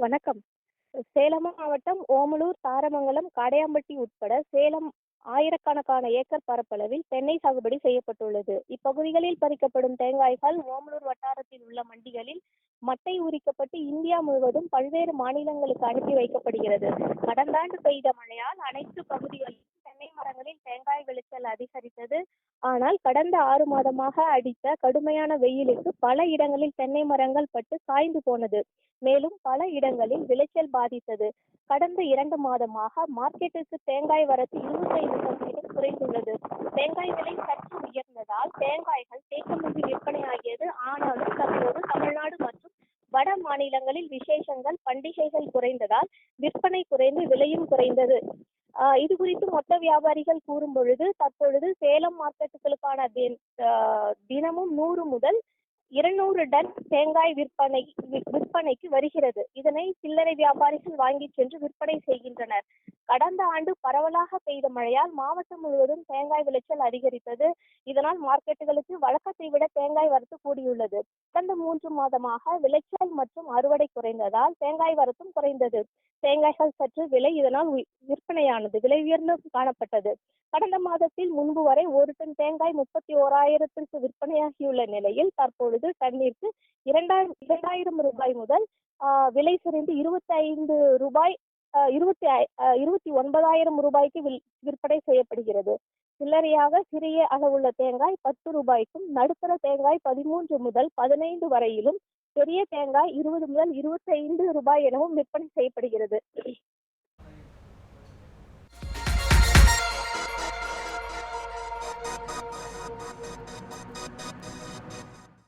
வணக்கம். சேலம் மாவட்டம் ஓமலூர் தாரமங்கலம் காடையாம்பட்டி உட்பட சேலம் ஆயிரக்கணக்கான ஏக்கர் பரப்பளவில் தென்னை சாகுபடி செய்யப்பட்டுள்ளது. இப்பகுதிகளில் பறிக்கப்படும் தேங்காய்கள் ஓமலூர் வட்டாரத்தில் உள்ள மண்டிகளில் மட்டை உரிக்கப்பட்டு இந்தியா முழுவதும் பல்வேறு மாநிலங்களுக்கு அனுப்பி வைக்கப்படுகிறது. கடந்த ஆண்டு பெய்த மழையால் அனைத்து பகுதிகளிலும் தென்னை தேங்காய் விளைச்சல் அதிகரித்தது. ஆனால் கடந்த ஆறு மாதமாக அடித்த கடுமையான வெயிலுக்கு பல இடங்களில் தென்னை மரங்கள் பட்டு காய்ந்து போனது. மேலும் பல இடங்களில் விளைச்சல் பாதித்தது. கடந்த இரண்டு மாதமாக மார்க்கெட்டுக்கு தேங்காய் வரத்து இருபத்தைந்து சதவீதம் குறைந்துள்ளது. தேங்காய் விலை சற்று உயர்ந்ததால் தேங்காய்கள் தேக்கமின்றி விற்பனையாகியது. ஆனாலும் தற்போது தமிழ்நாடு மற்றும் வட மாநிலங்களில் விசேஷங்கள் பண்டிகைகள் குறைந்ததால் விற்பனை குறைந்து விலையும் குறைந்தது. இது குறித்து மொத்த வியாபாரிகள் கூறும் பொழுது தற்பொழுது சேலம் மார்க்கெட்டுகளுக்கான தின்- தினமும் நூறு முதல் இருநூறு டன் தேங்காய் விற்பனை விற்பனைக்கு வருகிறது. இதனை சில்லறை வியாபாரிகள் வாங்கி சென்று விற்பனை செய்கின்றனர். கடந்த ஆண்டு பரவலாக பெய்த மழையால் மாவட்டம் முழுவதும் தேங்காய் விளைச்சல் அதிகரித்தது. இதனால் மார்க்கெட்டுகளுக்கு வழக்கத்தை விட தேங்காய் வரத்து கூடியுள்ளது. கடந்த மூன்று மாதமாக விளைச்சல் மற்றும் அறுவடை குறைந்ததால் தேங்காய் வரத்தும் குறைந்தது. தேங்காய்கள் சற்று விலை இதனால் விற்பனையானது விலை உயர்ந்து காணப்பட்டது. கடந்த மாதத்தில் முன்பு வரை ஒரு டன் தேங்காய் முப்பத்தி ஓராயிரத்திற்கு விற்பனையாகியுள்ள நிலையில் தற்பொழுது டன்னிற்கு இரண்டாயிரம் இரண்டாயிரம் ரூபாய் முதல் விலை சரிந்து இருபத்தி ஐந்து ரூபாய் இருபத்தி இருபத்தி ஒன்பதாயிரம் ரூபாய்க்கு விற்பனை செய்யப்படுகிறது. சில்லறையாக சிறிய அளவுள்ள தேங்காய் பத்து ரூபாய்க்கும் நடுத்தர தேங்காய் பதிமூன்று முதல் பதினைந்து வரையிலும் பெரிய தேங்காய் இருபது முதல் இருபத்தைந்து ரூபாய் எனவும் விற்பனை செய்யப்படுகிறது.